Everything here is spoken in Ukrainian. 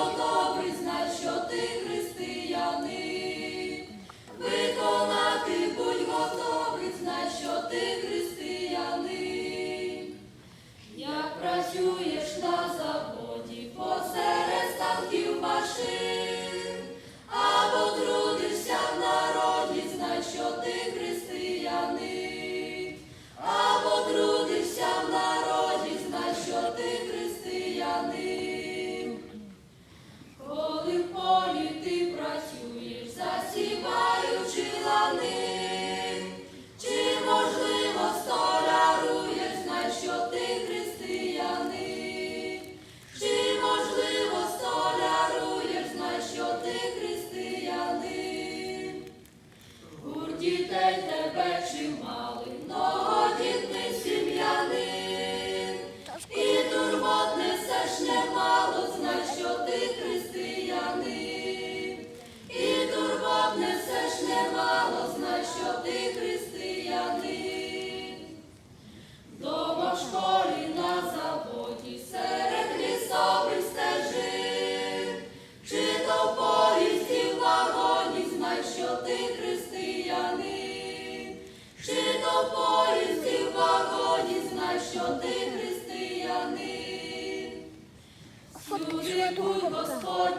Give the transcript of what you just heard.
свято признать, що ти християнин. Виконати будь готовий, знать, що ти християнин. Ти християнин. Дома в школі на заводі, серед лісових стежин, чи то в поїзді в вагоні, знай, що ти християнин, чи то в поїзді в вагоні, знай, що ти християнин. Люди будь Господнім